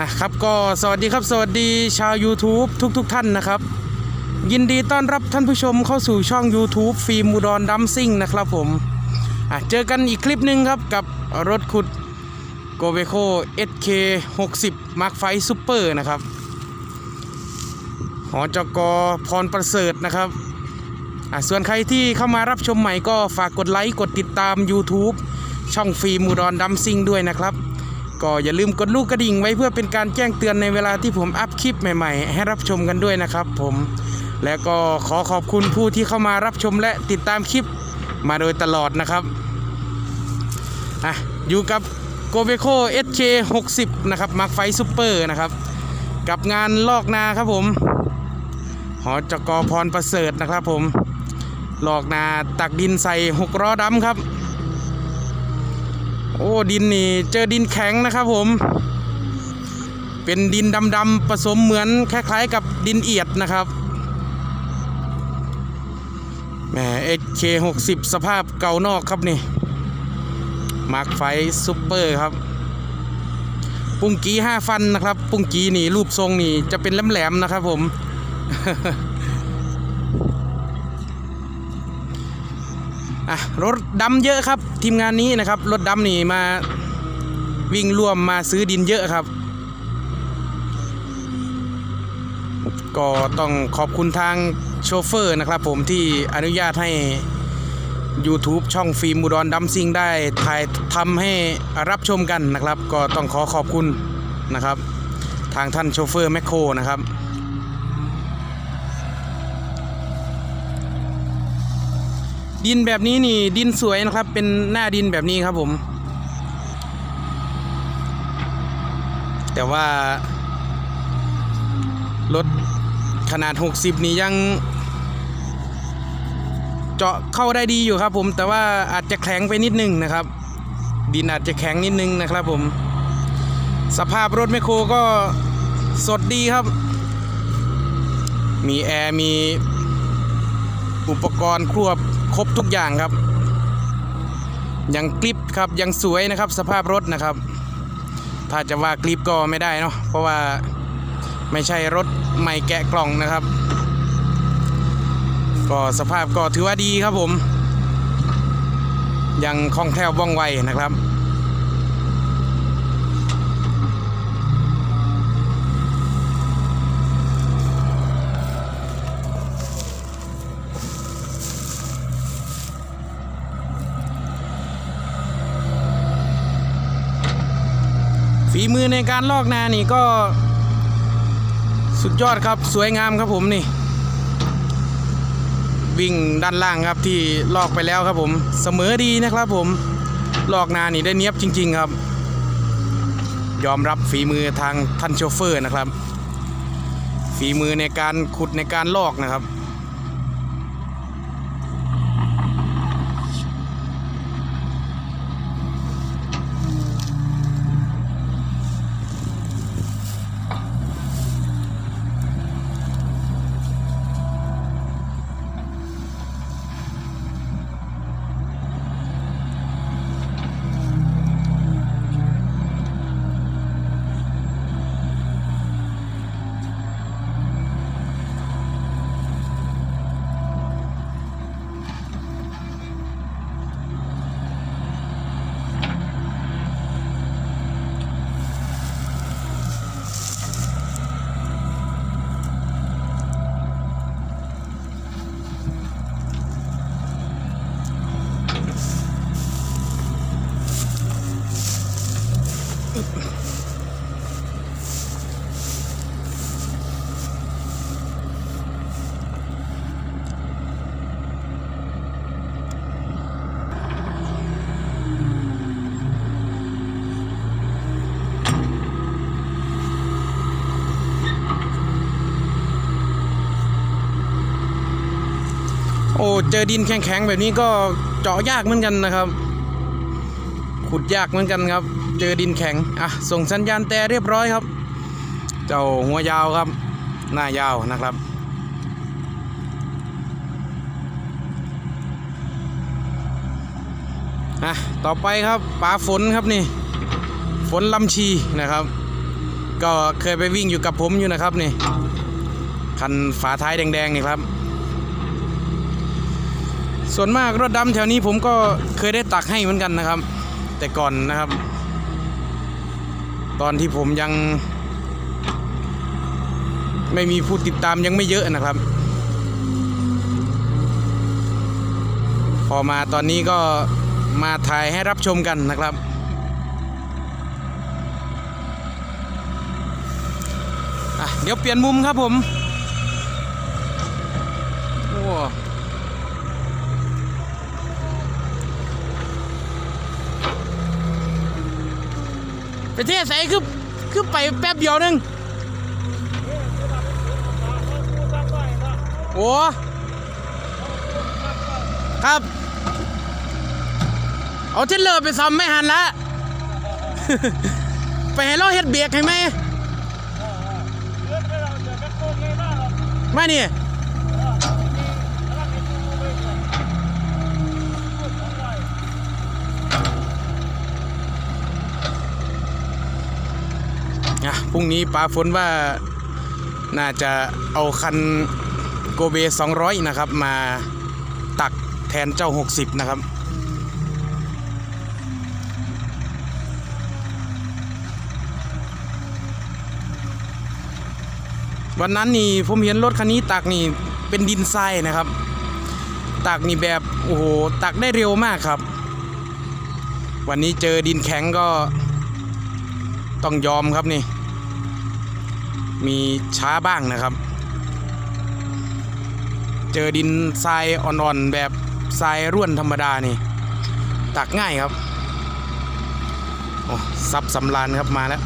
อะครับก็สวัสดีครับสวัสดีชาว YouTube ทุกๆทท่านนะครับ ยินดีต้อนรับท่านผู้ชมเข้าสู่ช่อง YouTube ฟิล์มอุดรดัมซิ่งนะครับผมอะเจอกันอีกคลิปหนึ่งครับกับรถขุด g o v e c o SK 60 Mark ไฟซ Super นะครับหอจกพรประเสริฐนะครับอะส่วนใครที่เข้ามารับชมใหม่ก็ฝากกดไลค์กดติดตาม YouTube ช่องฟิล์มอุดรดัมซิ่งด้วยนะครับ ก็อย่าลืมกดลูกกระดิ่งไว้เพื่อเป็นการแจ้งเตือนในเวลาที่ผมอัพคลิปใหม่ๆ ให้รับชมกันด้วยนะครับผมและก็ขอขอบคุณผู้ที่เข้ามารับชมและติดตามคลิปมาโดยตลอดนะครับอะอยู่กับ g o v e c o SK 60 นะครับมาร์คไฟซูเปอร์นะครับกับงานลอกนาครับผมหอจกพรประเสริฐนะครับผมลอกนาตักดินใส่หกล้อดำครับ โอ้ดินนี่เจอดินแข็งนะครับผม เป็นดินดำๆผสมเหมือนคล้ายๆกับดินเอียดนะครับแหม HK 60 สภาพเก่านอกครับนี่มาร์คไฟซูเปอร์ครับ ปุ้งกี้5ฟันนะครับ ปุ้งกี้นี่รูปทรงนี่จะเป็นแหลมๆนะครับผม อะรถดำเยอะครับ ทีมงานนี้นะครับ รถดำนี่มาวิ่งร่วมมาซื้อดินเยอะครับ ก็ต้องขอบคุณทางโชเฟอร์นะครับ ผมที่อนุญาตให้ YouTube ช่องฟิล์มอุดรดัมซิงได้ถ่ายทำให้รับชมกันนะครับ ก็ต้องขอขอบคุณนะครับ ทางท่านโชเฟอร์แมคโครนะครับ ดินแบบนี้นี่ดินสวยนะครับ เป็นหน้าดินแบบนี้ครับผม แต่ว่ารถขนาด 60 นี่ยังเจาะเข้าได้ดีอยู่ครับผม แต่ว่าอาจจะแข็งไปนิดนึงนะครับ ดินอาจจะแข็งนิดนึงนะครับผม สภาพรถแมคโครก็สดดีครับ มีแอร์มีอุปกรณ์ครบ ครบทุกอย่างครับ ยังกริปครับยังสวยนะครับสภาพรถนะครับ ถ้าจะว่ากริปก็ไม่ได้เนาะเพราะว่าไม่ใช่รถใหม่แกะกล่องนะครับ ก็สภาพก็ถือว่าดีครับผม ยังคล่องแคล่วว่องไวนะครับ ฝีมือในการลอกนานี่ก็ สุดยอดครับสวยงามครับผมนี่ วิ่งด้านล่างครับที่ลอกไปแล้วครับผมเสมอดีนะครับผมลอกนานี่ได้เนียบจริง ๆครับ ยอมรับฝีมือทางท่านโชเฟอร์นะครับ ฝีมือในการขุดในการลอกนะครับ โอ้เจอดินแข็งๆแบบนี้ก็เจาะยากเหมือนกันนะครับ ขุดยากเหมือนกันครับ เจอดินแข็งอะส่งสัญญาณแต่เรียบร้อยครับ เจ้าหัวยาวครับ หน้ายาวนะครับอะต่อไปครับป่าฝนครับนี่ ฝนลำชีนะครับ ก็เคยไปวิ่งอยู่กับผมอยู่นะครับนี่คันฝาท้ายแดงๆนี่ครับ ส่วนมากรถดำแถวนี้ผมก็เคยได้ตักให้เหมือนกันนะครับ แต่ก่อนนะครับ ตอนที่ผมยัง ไม่มีผู้ติดตามยังไม่เยอะนะครับ พอมาตอนนี้ก็มาถ่ายให้รับชมกันนะครับเดี๋ยวเปลี่ยนมุมครับผมโอ้ ไปเทศใส่คือคือไปแป๊บเดียวหนึงโอ้ครับ เอาเทรลเลอร์ไปซ่อมไม่หันละ ไปให้เราเฮ็ดเบรกให้ไหมมานี่อะ พรุ่งนี้ปาฝนว่าน่าจะเอาคันโกเบ 200 นะครับ มาตักแทนเจ้า 60 นะครับ วันนั้นนี่ผมเห็นรถคันนี้ตักนี่เป็นดินทรายนะครับ ตักนี่แบบโอ้โหตักได้เร็วมากครับ วันนี้เจอดินแข็งก็ต้องยอมครับนี่ มีช้าบ้างนะครับ เจอดินทรายอ่อนๆ แบบทรายร่วนธรรมดานี่ ตักง่ายครับโอ้ซับสำรานครับมาแล้ว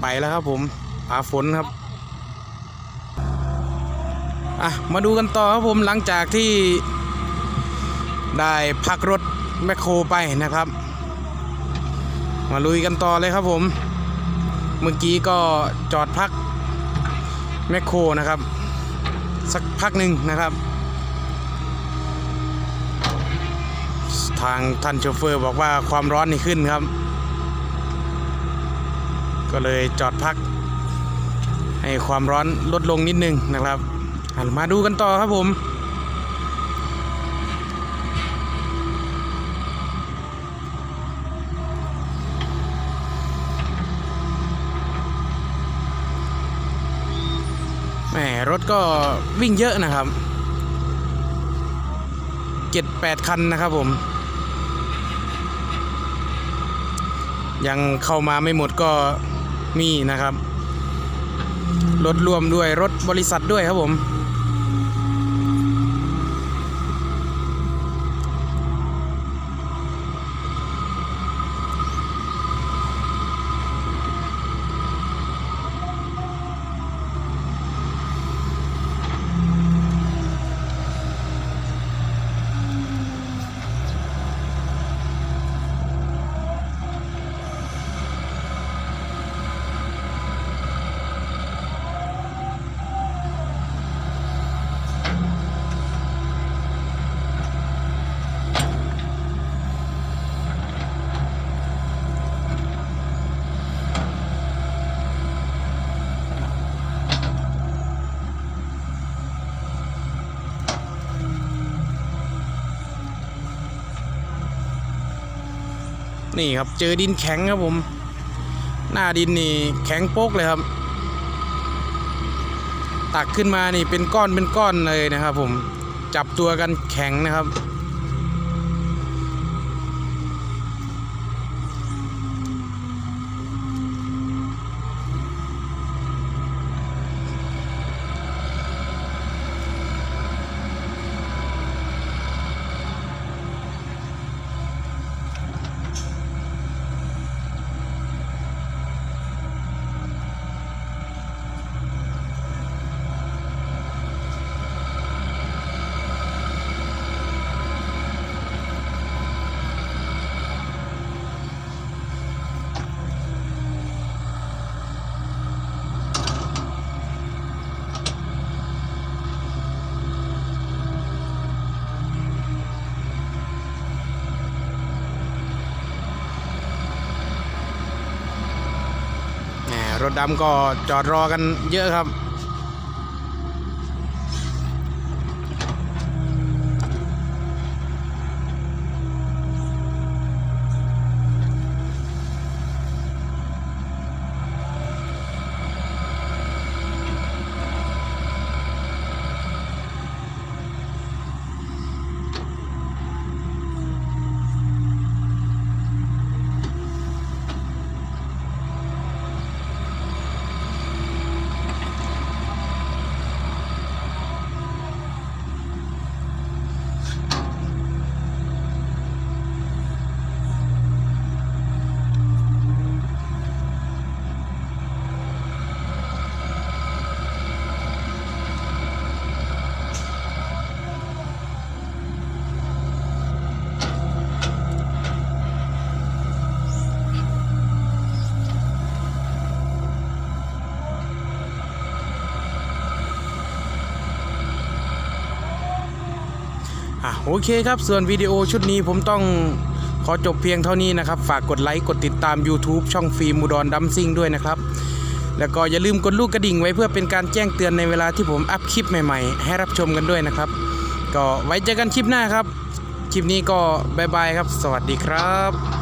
ไปแล้วครับผมผาฝนครับอะมาดูกันต่อครับผมหลังจากที่ได้พักรถแมคโครไปนะครับ มาลุยกันต่อเลยครับผม เมื่อกี้ก็จอดพักแมคโครนะครับ สักพักหนึ่งนะครับ ทางท่านโชเฟอร์บอกว่าความร้อนนี่ขึ้นครับ ก็เลยจอดพัก ให้ความร้อนลดลงนิดนึงนะครับมาดูกันต่อครับผมแหมรถก็วิ่งเยอะนะครับเจ็ดแปดคันนะครับผม ยังเข้ามาไม่หมดก็ มีนะครับ รถรวมด้วยรถบริษัทด้วยครับผม นี่ครับ เจอดินแข็งครับผม หน้าดินนี่แข็งโป๊กเลยครับ ตักขึ้นมานี่เป็นก้อนเป็นก้อนเลยนะครับ ผมจับตัวกันแข็งนะครับ รถดำก็จอดรอกันเยอะครับ อะโอเคครับส่วนวิดีโอชุดนี้ผมต้องขอจบเพียงเท่านี้นะครับ ฝากกดไลค์กดติดตาม YouTube ช่องฟิล์มมูดอนดัมซิงด้วยนะครับ แล้วก็อย่าลืมกดลูกกระดิ่งไว้เพื่อเป็นการแจ้งเตือนในเวลาที่ผมอัพคลิปใหม่ๆ ให้รับชมกันด้วยนะครับ ก็ไว้เจอกันคลิปหน้าครับ คลิปนี้ก็บายบายครับ สวัสดีครับ